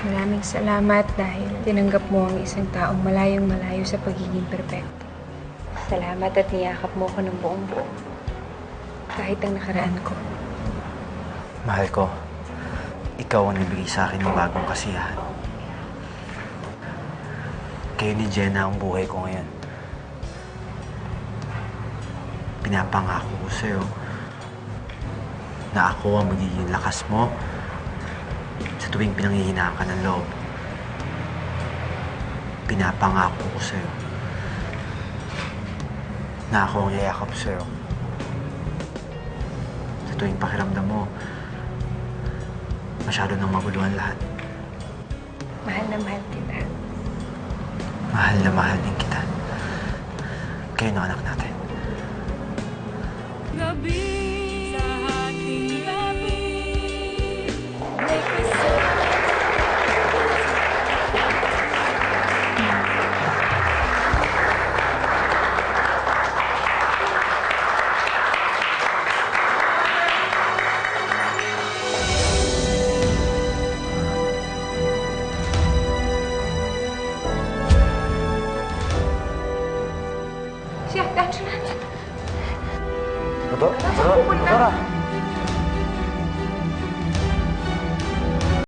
Maraming salamat dahil tinanggap mo ang isang taong malayong malayo sa pagiging perpekto. Salamat at niyakap mo ako ng buong buo. Kahit ang nakaraan ko. Mahal ko, ikaw ang nabigay sa akin ng bagong kasiyahan. Kayo ni Jenna ang buhay ko ngayon. Pinapangako ko sa'yo na ako ang magiging lakas mo sa tuwing pinanghihinaan ka ng loob. Pinapangako ko sa'yo na ako ang yayakap sa'yo sa tuwing pakiramdam mo masyado nang maguluhan lahat. Mahal na mahal kita. Mahal na mahal din kita. Kayo ng anak natin. Gabi Şey, ya Betul. Betul. Betul.